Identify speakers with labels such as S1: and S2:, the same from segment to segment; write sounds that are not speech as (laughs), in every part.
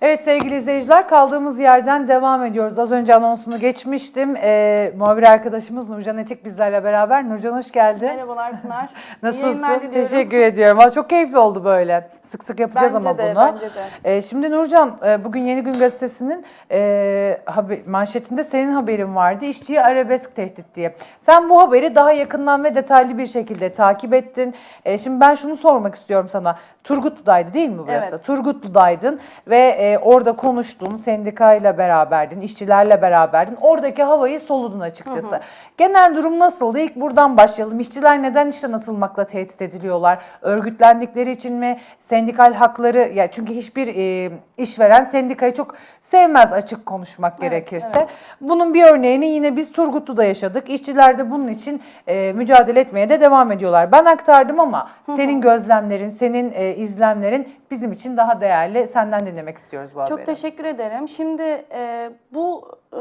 S1: Evet sevgili izleyiciler kaldığımız yerden devam ediyoruz. Az önce anonsunu geçmiştim. Ee, muhabir arkadaşımız Nurcan Etik bizlerle beraber. Nurcan hoş geldin.
S2: Merhabalar Pınar. (laughs)
S1: Nasılsın? Teşekkür ediyorum. Valla çok keyifli oldu böyle. Sık sık yapacağız
S2: Bence
S1: ama
S2: de,
S1: bunu.
S2: bence de.
S1: Ee, şimdi Nurcan e, bugün Yeni Gün Gazetesi'nin e, haber, manşetinde senin haberin vardı. İşçiye arabesk tehdit diye. Sen bu haberi daha yakından ve detaylı bir şekilde takip ettin. E, şimdi ben şunu sormak istiyorum sana. Turgutlu'daydı değil mi burası?
S2: Evet.
S1: Turgutlu'daydın ve e, orada konuştun, sendikayla beraberdin, işçilerle beraberdin. Oradaki havayı soludun açıkçası. Genel durum nasıldı? İlk buradan başlayalım. İşçiler neden işten atılmakla tehdit ediliyorlar? Örgütlendikleri için mi? Sendikal hakları, ya çünkü hiçbir e, işveren sendikayı çok sevmez açık konuşmak gerekirse. Bunun bir örneğini yine biz Turgutlu'da yaşadık. İşçiler de bunun için e, mücadele etmeye de devam ediyorlar. Ben aktardım ama senin gözlemlerin, senin e, izlemlerin bizim için daha değerli. Senden dinlemek istiyoruz bu haberi.
S2: Çok teşekkür ederim. Şimdi e, bu e,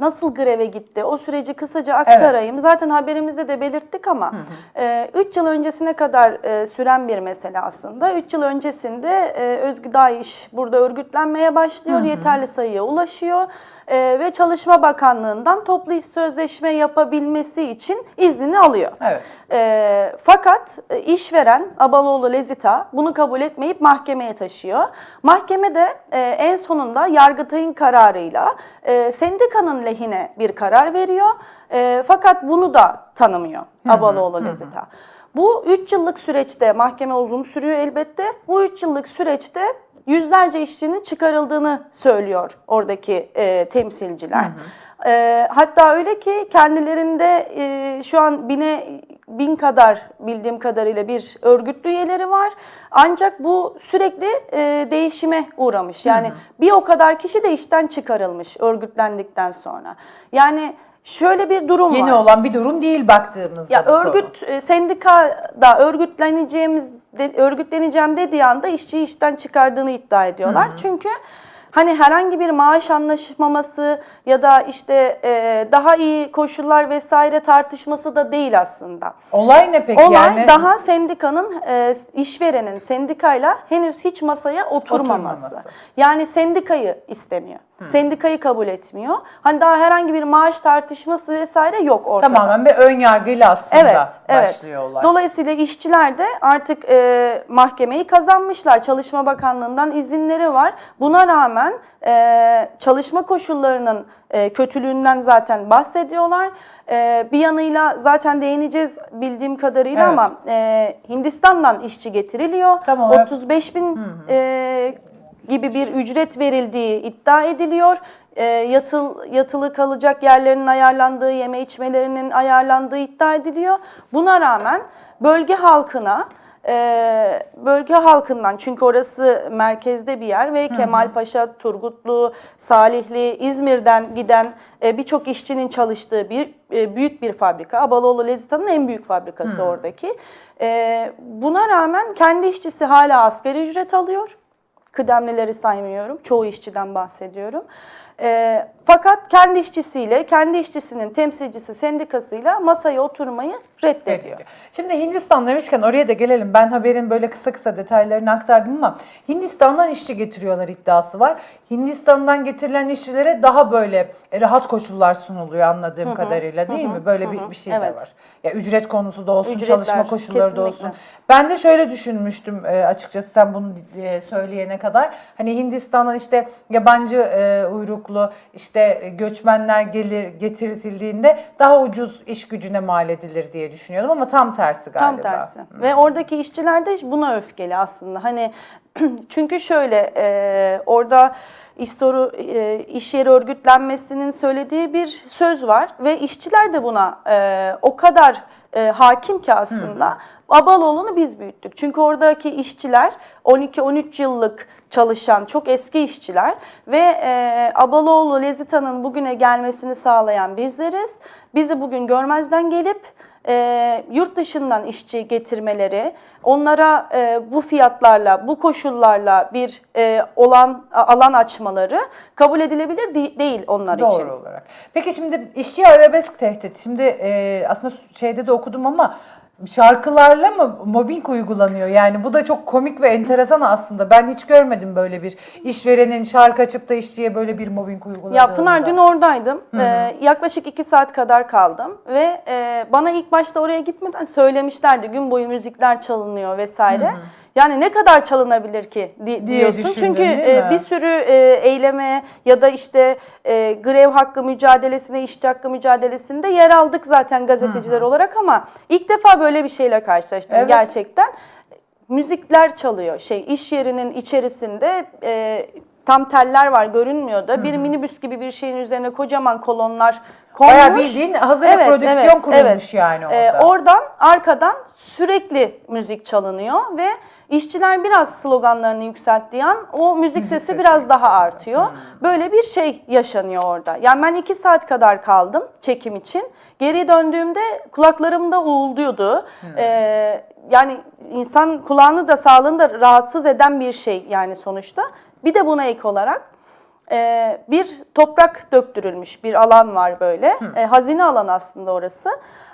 S2: nasıl greve gitti? O süreci kısaca aktarayım. Zaten haberimizde de belirttik ama 3 yıl öncesine kadar e, süren bir mesele aslında. 3 yıl öncesinde e, Özgü Dayiş burada örgütlenmeye başlıyor. Yeterli sayıya ulaşıyor. E, ve Çalışma Bakanlığı'ndan toplu iş sözleşme yapabilmesi için iznini alıyor.
S1: Evet.
S2: E, fakat e, işveren Abaloğlu Lezita bunu kabul etmeyip mahkemeye taşıyor. Mahkeme de e, en sonunda Yargıtay'ın kararıyla e, sendikanın lehine bir karar veriyor. E, fakat bunu da tanımıyor Abaloğlu Lezita. Bu 3 yıllık süreçte mahkeme uzun sürüyor elbette. Bu 3 yıllık süreçte yüzlerce işçinin çıkarıldığını söylüyor oradaki e, temsilciler. E, hatta öyle ki kendilerinde e, şu an bine bin kadar bildiğim kadarıyla bir örgütlü üyeleri var. Ancak bu sürekli e, değişime uğramış. Yani bir o kadar kişi de işten çıkarılmış örgütlendikten sonra. Yani şöyle bir durum var.
S1: Yeni olan bir durum değil baktığımızda.
S2: Ya
S1: bu konu.
S2: örgüt e, sendikada örgütleneceğimiz de, örgütleneceğim dediği anda işçiyi işten çıkardığını iddia ediyorlar. Çünkü hani herhangi bir maaş anlaşmaması ya da işte e, daha iyi koşullar vesaire tartışması da değil aslında.
S1: Olay ne peki
S2: Olay
S1: yani?
S2: daha sendikanın, e, işverenin sendikayla henüz hiç masaya oturmaması.
S1: Oturmaması.
S2: Yani sendikayı istemiyor. Sendikayı kabul etmiyor. Hani daha herhangi bir maaş tartışması vesaire yok ortada.
S1: Tamamen bir ön yargıyla aslında
S2: Evet, evet.
S1: başlıyor olay.
S2: Dolayısıyla işçiler de artık e, mahkemeyi kazanmışlar. Çalışma Bakanlığı'ndan izinleri var. Buna rağmen e, çalışma koşullarının e, kötülüğünden zaten bahsediyorlar. E, bir yanıyla zaten değineceğiz bildiğim kadarıyla
S1: Evet.
S2: ama e, Hindistan'dan işçi getiriliyor.
S1: Tam olarak-
S2: 35 bin e, gibi bir ücret verildiği iddia ediliyor. E, yatıl, yatılı kalacak yerlerinin ayarlandığı, yeme içmelerinin ayarlandığı iddia ediliyor. Buna rağmen bölge halkına e, bölge halkından çünkü orası merkezde bir yer ve Kemalpaşa, Turgutlu, Salihli, İzmir'den giden e, birçok işçinin çalıştığı bir e, büyük bir fabrika. Abaloğlu Lezita'nın en büyük fabrikası oradaki. E, buna rağmen kendi işçisi hala asgari ücret alıyor. Kıdemlileri saymıyorum. Çoğu işçiden bahsediyorum. Ee, fakat kendi işçisiyle, kendi işçisinin temsilcisi sendikasıyla masaya oturmayı reddediyor.
S1: Şimdi Hindistan demişken oraya da gelelim. Ben haberin böyle kısa kısa detaylarını aktardım ama Hindistan'dan işçi getiriyorlar iddiası var. Hindistan'dan getirilen işçilere daha böyle e, rahat koşullar sunuluyor anladığım kadarıyla değil mi? Böyle bir, bir şey de
S2: Evet.
S1: var. Ya ücret konusu da olsun,
S2: Ücretler,
S1: çalışma koşulları da
S2: kesinlikle.
S1: olsun. Ben de şöyle düşünmüştüm e, açıkçası sen bunu e, söyleyene kadar. Hani Hindistan'dan işte yabancı uyruklu işte e, göçmenler gelir getirildiğinde daha ucuz iş gücüne mal edilir diye düşünüyordum ama tam tersi galiba.
S2: Tam tersi. Ve oradaki işçiler de buna öfkeli aslında. Hani (clears throat) çünkü şöyle e, orada iş soru e, iş yeri örgütlenmesinin söylediği bir söz var ve işçiler de buna e, o kadar e, hakim ki aslında. Abaloğlu'nu biz büyüttük. Çünkü oradaki işçiler 12-13 yıllık çalışan çok eski işçiler ve e, Abaloğlu Lezita'nın bugüne gelmesini sağlayan bizleriz. Bizi bugün görmezden gelip e, yurt dışından işçi getirmeleri, onlara e, bu fiyatlarla, bu koşullarla bir e, olan alan açmaları kabul edilebilir de- değil onlar
S1: Doğru
S2: için.
S1: olarak. Peki şimdi işçi arabesk tehdit. Şimdi e, aslında şeyde de okudum ama şarkılarla mı mobbing uygulanıyor? Yani bu da çok komik ve enteresan aslında. Ben hiç görmedim böyle bir işverenin şarkı açıp da işçiye böyle bir mobbing uyguladığını.
S2: Ya Pınar dün oradaydım. Ee, yaklaşık iki saat kadar kaldım ve e, bana ilk başta oraya gitmeden söylemişlerdi gün boyu müzikler çalınıyor vesaire. Yani ne kadar çalınabilir ki di- diyorsun.
S1: düşündün,
S2: Çünkü e, bir sürü e, eyleme ya da işte e, grev hakkı mücadelesine, işçi hakkı mücadelesinde yer aldık zaten gazeteciler olarak ama ilk defa böyle bir şeyle karşılaştım
S1: Evet.
S2: gerçekten. Müzikler çalıyor. Şey iş yerinin içerisinde e, tam teller var görünmüyor da bir minibüs gibi bir şeyin üzerine kocaman kolonlar konmuş.
S1: Bayağı bildiğin hazır
S2: Evet,
S1: prodüksiyon
S2: evet,
S1: kurulmuş
S2: evet.
S1: yani orada.
S2: Ee, oradan arkadan sürekli müzik çalınıyor ve işçiler biraz sloganlarını yükselttiği an o müzik, sesi,
S1: sesi
S2: biraz daha artıyor.
S1: Hmm.
S2: Böyle bir şey yaşanıyor orada. Yani ben iki saat kadar kaldım çekim için. Geri döndüğümde kulaklarımda uğulduyordu.
S1: Hmm.
S2: Ee, yani insan kulağını da sağlığını da rahatsız eden bir şey yani sonuçta. Bir de buna ek olarak ee, bir toprak döktürülmüş bir alan var böyle. Ee, hazine alanı aslında orası.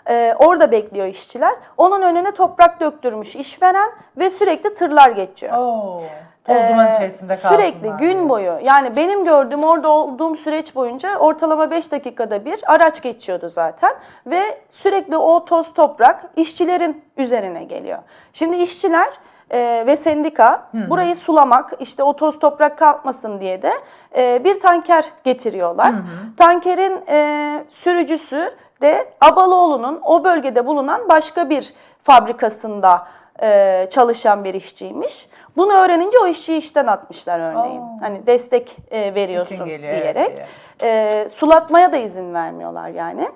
S2: Ee, orada bekliyor işçiler. Onun önüne toprak döktürmüş işveren ve sürekli tırlar geçiyor.
S1: Oo, toz duman
S2: Ee,
S1: içerisinde kalsınlar.
S2: Sürekli gün boyu yani benim gördüğüm orada olduğum süreç boyunca ortalama 5 dakikada bir araç geçiyordu zaten ve sürekli o toz toprak işçilerin üzerine geliyor. Şimdi işçiler e, ve sendika burayı sulamak işte o toz toprak kalkmasın diye de e, bir tanker getiriyorlar. Tankerin e, sürücüsü de Abaloğlu'nun o bölgede bulunan başka bir fabrikasında e, çalışan bir işçiymiş. Bunu öğrenince o işçiyi işten atmışlar örneğin.
S1: Oo.
S2: Hani destek e, veriyorsun
S1: İçin geliyor, evet
S2: diyerek.
S1: diye.
S2: E, sulatmaya da izin vermiyorlar yani.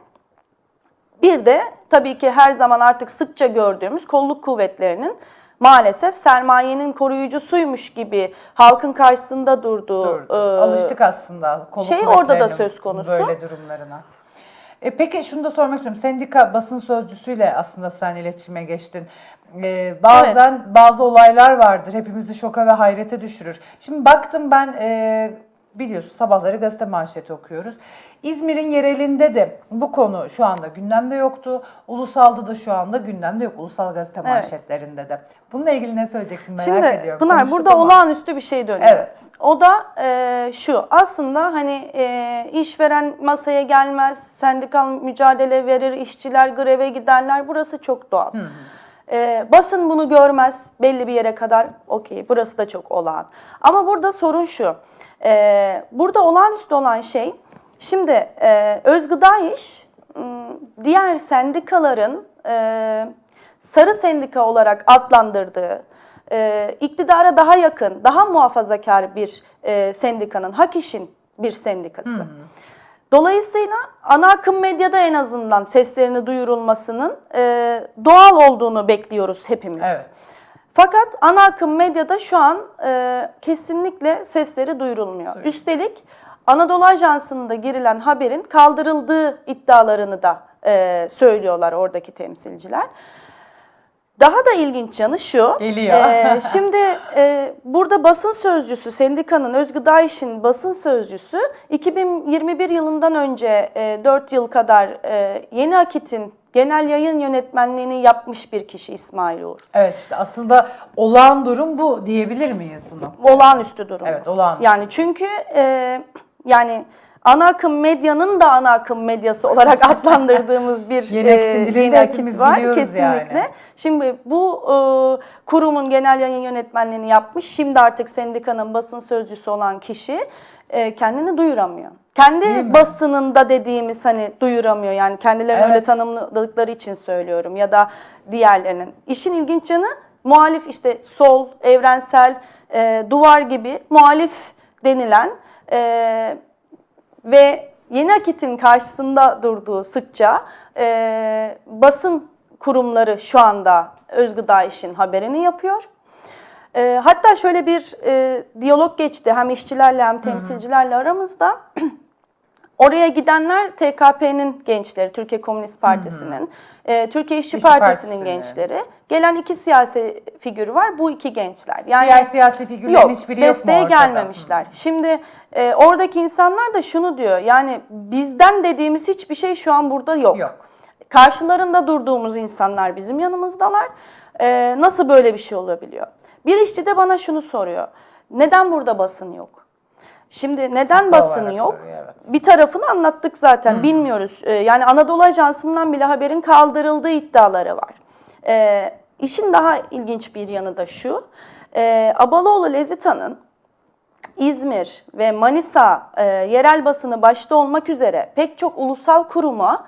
S2: Bir de tabii ki her zaman artık sıkça gördüğümüz kolluk kuvvetlerinin maalesef sermayenin koruyucusuymuş gibi halkın karşısında durduğu
S1: Durdu.
S2: e,
S1: Alıştık aslında kolluk
S2: şey orada da söz konusu.
S1: Böyle durumlarına. E peki şunu da sormak istiyorum. Sendika basın sözcüsüyle aslında sen iletişime geçtin. E, bazen bazı olaylar vardır. Hepimizi şoka ve hayrete düşürür. Şimdi baktım ben e, biliyorsun sabahları gazete manşeti okuyoruz. İzmir'in yerelinde de bu konu şu anda gündemde yoktu. Ulusalda da şu anda gündemde yok. Ulusal gazete
S2: Evet.
S1: manşetlerinde de. Bununla ilgili ne söyleyeceksin merak
S2: Şimdi
S1: ediyorum.
S2: Pınar
S1: Konuştuk
S2: burada
S1: ama.
S2: olağanüstü bir şey dönüyor.
S1: Evet.
S2: O da e, şu aslında hani e, işveren masaya gelmez, sendikal mücadele verir, işçiler greve giderler burası çok doğal. E, basın bunu görmez belli bir yere kadar okey burası da çok olağan. Ama burada sorun şu e, burada olağanüstü olan şey şimdi e, Özgıda İş m, diğer sendikaların e, sarı sendika olarak adlandırdığı, e, iktidara daha yakın, daha muhafazakar bir e, sendikanın, Hak İş'in bir sendikası. Dolayısıyla ana akım medyada en azından seslerini duyurulmasının e, doğal olduğunu bekliyoruz hepimiz.
S1: Evet.
S2: Fakat ana akım medyada şu an e, kesinlikle sesleri duyurulmuyor. Üstelik Anadolu Ajansı'nda girilen haberin kaldırıldığı iddialarını da e, söylüyorlar oradaki temsilciler. Daha da ilginç yanı şu.
S1: Geliyor.
S2: e, şimdi e, burada basın sözcüsü, sendikanın Özgıda İş'in basın sözcüsü 2021 yılından önce e, 4 yıl kadar e, Yeni Akit'in genel yayın yönetmenliğini yapmış bir kişi İsmail Uğur.
S1: Evet işte aslında olağan durum bu diyebilir miyiz bunu?
S2: Olağanüstü durum.
S1: Evet, olağanüstü.
S2: Yani çünkü e, yani ana akım medyanın da ana akım medyası olarak (laughs) adlandırdığımız bir (laughs)
S1: Yeni hepimiz
S2: var kesinlikle.
S1: yani.
S2: Şimdi bu e, kurumun genel yayın yönetmenliğini yapmış. Şimdi artık sendikanın basın sözcüsü olan kişi e, kendini duyuramıyor. Kendi basınında dediğimiz hani duyuramıyor yani kendilerini öyle
S1: Evet.
S2: tanımladıkları için söylüyorum ya da diğerlerinin. İşin ilginç yanı muhalif işte sol, evrensel, e, duvar gibi muhalif denilen e, ve Yeni Akit'in karşısında durduğu sıkça e, basın kurumları şu anda Özgıda İş'in haberini yapıyor. E, hatta şöyle bir e, diyalog geçti hem işçilerle hem temsilcilerle aramızda. (clears throat) Oraya gidenler TKP'nin gençleri, Türkiye Komünist Partisi'nin, e, Türkiye İşçi,
S1: İşçi
S2: Partisi'nin
S1: Partisi'nin.
S2: gençleri. Gelen iki siyasi figürü var. Bu iki gençler. Yani
S1: Diğer siyasi figürlerin
S2: yok,
S1: hiçbiri yok mu
S2: desteğe
S1: ortada?
S2: gelmemişler. Şimdi e, oradaki insanlar da şunu diyor. Yani bizden dediğimiz hiçbir şey şu an burada yok.
S1: Yok.
S2: karşılarında durduğumuz insanlar bizim yanımızdalar. Ee, nasıl böyle bir şey olabiliyor? Bir işçi de bana şunu soruyor. Neden burada basın yok? Şimdi neden
S1: Haklı
S2: basın
S1: olarak
S2: yok?
S1: evet.
S2: Bir tarafını anlattık zaten bilmiyoruz. Ee, yani Anadolu Ajansı'ndan bile haberin kaldırıldığı iddiaları var. Ee, işin daha ilginç bir yanı da şu. Ee, Abaloğlu Lezita'nın İzmir ve Manisa e, yerel basını başta olmak üzere pek çok ulusal kuruma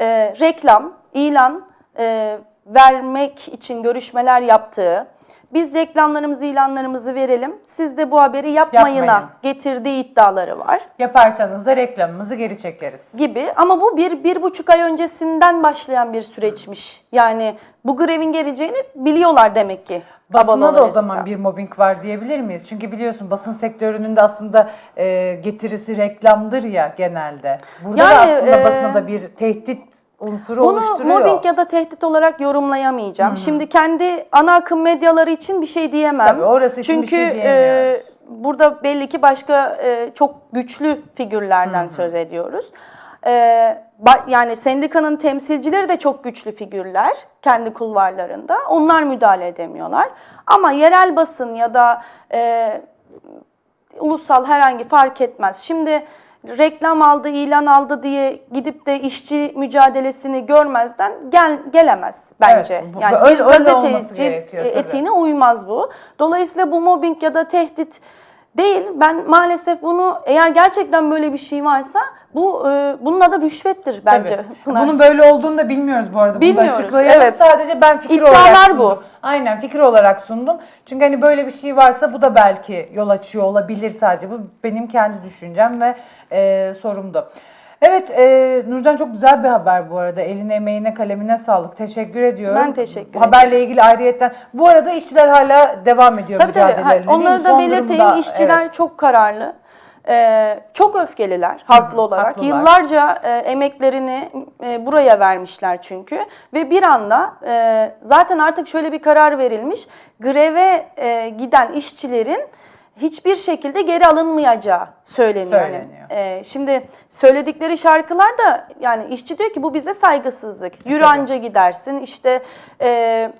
S2: e, reklam, ilan e, vermek için görüşmeler yaptığı, biz reklamlarımızı, ilanlarımızı verelim, siz de bu haberi yapmayına
S1: Yapmayın.
S2: getirdiği iddiaları var
S1: Yaparsanız da reklamımızı geri çekeriz.
S2: gibi. Ama bu bir, bir buçuk ay öncesinden başlayan bir süreçmiş. Yani bu grevin geleceğini biliyorlar demek ki. Abaloğlu
S1: da o zaman bir mobbing var diyebilir miyiz? Çünkü biliyorsun basın sektörünün de aslında e, getirisi reklamdır ya genelde. Burada da
S2: Yani,
S1: aslında
S2: e,
S1: basına da bir tehdit unsuru
S2: Bunu
S1: oluşturuyor.
S2: mobbing ya da tehdit olarak yorumlayamayacağım. Şimdi kendi ana akım medyaları için bir şey diyemem.
S1: Tabii, orası için bir
S2: Çünkü
S1: şey diyemiyoruz.
S2: e, burada belli ki başka e, çok güçlü figürlerden söz ediyoruz. E, ba- yani sendikanın temsilcileri de çok güçlü figürler kendi kulvarlarında. Onlar müdahale edemiyorlar. Ama yerel basın ya da e, ulusal herhangi fark etmez. Şimdi reklam aldı, ilan aldı diye gidip de işçi mücadelesini görmezden gel gelemez bence.
S1: Evet, bu-
S2: yani
S1: öyle- öyle olması
S2: gazeteci
S1: tabii.
S2: etiğine uymaz bu. Dolayısıyla bu mobbing ya da tehdit değil. Ben maalesef bunu eğer gerçekten böyle bir şey varsa bu e, bunun adı rüşvettir bence.
S1: Tabii.
S2: Pınar.
S1: Bunun böyle olduğunu da bilmiyoruz bu arada. Bunu da
S2: Bilmiyoruz,
S1: açıklayalım.
S2: evet.
S1: Sadece ben fikir
S2: İddialar
S1: olarak sundum.
S2: bu.
S1: Aynen fikir olarak sundum. Çünkü hani böyle bir şey varsa bu da belki yol açıyor olabilir sadece. Bu benim kendi düşüncem ve e, sorumdu. Evet e, Nurcan çok güzel bir haber bu arada. Eline emeğine kalemine sağlık. Teşekkür ediyorum.
S2: Ben teşekkür
S1: Bu Haberle ilgili ayrıyetten. Bu arada işçiler hala devam ediyor
S2: Tabii tabii.
S1: mücadelelerine. Mi?
S2: Onları da belirteyim.
S1: durumda-
S2: İşçiler
S1: evet.
S2: çok kararlı. Ee, çok öfkeliler haklı olarak.
S1: haklılar.
S2: Yıllarca e, emeklerini e, buraya vermişler çünkü ve bir anda e, zaten artık şöyle bir karar verilmiş. Greve e, giden işçilerin hiçbir şekilde geri alınmayacağı söyleniyor. Yani,
S1: Söyleniyor.
S2: e, şimdi söyledikleri şarkılar da yani işçi diyor ki bu bize saygısızlık. Yürü
S1: Tabii.
S2: anca gidersin işte e,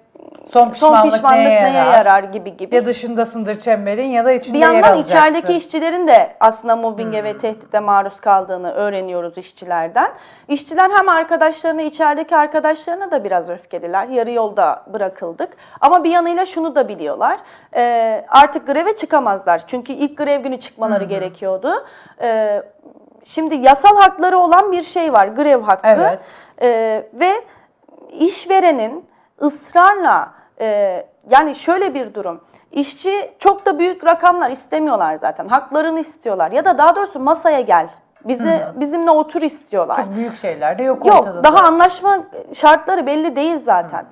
S1: son
S2: son
S1: pişmanlık,
S2: pişmanlık
S1: neye,
S2: neye
S1: yarar?
S2: yarar gibi gibi.
S1: Ya dışındasındır çemberin ya da içinde
S2: Bir
S1: yer
S2: yandan
S1: alacaksın.
S2: içerideki işçilerin de aslında mobbinge
S1: Hmm.
S2: ve tehdide maruz kaldığını öğreniyoruz işçilerden. İşçiler hem arkadaşlarına, içerideki arkadaşlarına da biraz öfkeliler. Yarı yolda bırakıldık. Ama bir yanıyla şunu da biliyorlar. Ee, artık greve çıkamazlar. Çünkü ilk grev günü çıkmaları gerekiyordu. Ee, şimdi yasal hakları olan bir şey var. Grev hakkı.
S1: Evet.
S2: Ee, ve işverenin ısrarla e, yani şöyle bir durum. İşçi çok da büyük rakamlar istemiyorlar zaten. Haklarını istiyorlar ya da daha doğrusu masaya gel. Bizi bizimle otur istiyorlar.
S1: Çok büyük şeyler de yok,
S2: Yok
S1: ortada.
S2: daha
S1: zaten.
S2: anlaşma şartları belli değil zaten.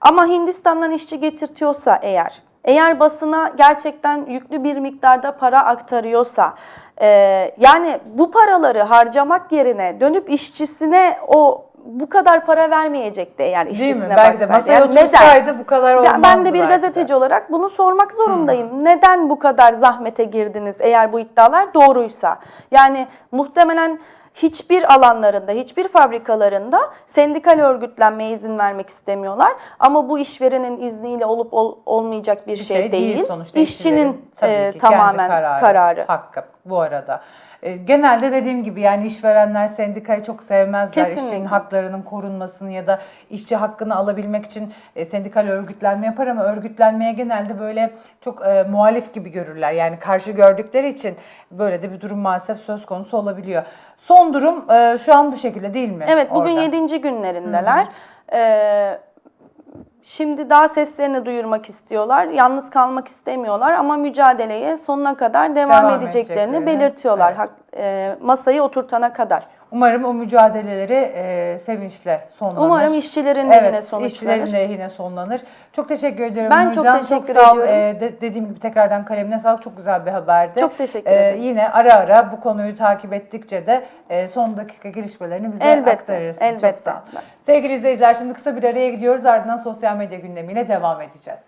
S2: Ama Hindistan'dan işçi getirtiyorsa eğer, eğer basına gerçekten yüklü bir miktarda para aktarıyorsa, e, yani bu paraları harcamak yerine dönüp işçisine o bu kadar para vermeyecekti eğer
S1: Değil
S2: işçisine
S1: mi? Belki de
S2: baksaydı.
S1: masaya
S2: Yani neden?
S1: otursaydı bu kadar olmazdı
S2: Ben, de bir gazeteci olarak bunu sormak zorundayım. Neden bu kadar zahmete girdiniz eğer bu iddialar doğruysa? Yani muhtemelen hiçbir alanlarında, hiçbir fabrikalarında sendikal örgütlenmeye izin vermek istemiyorlar. Ama bu işverenin izniyle olup ol- olmayacak bir,
S1: bir
S2: şey, değil.
S1: sonuçta
S2: İşçinin e, tamamen kararı.
S1: Hakkı bu arada. E, genelde dediğim gibi yani işverenler sendikayı çok sevmezler.
S2: Kesinlikle.
S1: İşçinin haklarının korunmasını ya da işçi hakkını alabilmek için e, sendikal örgütlenme yapar ama örgütlenmeye genelde böyle çok e, muhalif gibi görürler. Yani karşı gördükleri için böyle de bir durum maalesef söz konusu olabiliyor. Son durum e, şu an bu şekilde değil mi?
S2: Evet bugün
S1: orada?
S2: 7. günlerindeler. Ee, şimdi daha seslerini duyurmak istiyorlar. Yalnız kalmak istemiyorlar ama mücadeleye sonuna kadar devam,
S1: Devam
S2: edeceklerini
S1: edeceklerini,
S2: belirtiyorlar.
S1: evet.
S2: Hak- e, masayı oturtana kadar.
S1: Umarım o mücadeleleri e, sevinçle sonlanır.
S2: Umarım işçilerin
S1: evet,
S2: lehine sonuçlanır.
S1: işçilerin lehine sonlanır. Çok teşekkür ediyorum
S2: Ben çok
S1: Nurcan.
S2: teşekkür
S1: sağ ol.
S2: ediyorum.
S1: E, de- dediğim gibi tekrardan kalemine sağlık. Çok güzel bir haberdi.
S2: Çok teşekkür
S1: E,
S2: ederim.
S1: Yine ara ara bu konuyu takip ettikçe de e, son dakika gelişmelerini bize
S2: Elbette,
S1: aktarırsın.
S2: elbette.
S1: Çok sağ ol. Sevgili izleyiciler şimdi kısa bir araya gidiyoruz. Ardından sosyal medya gündemiyle devam edeceğiz.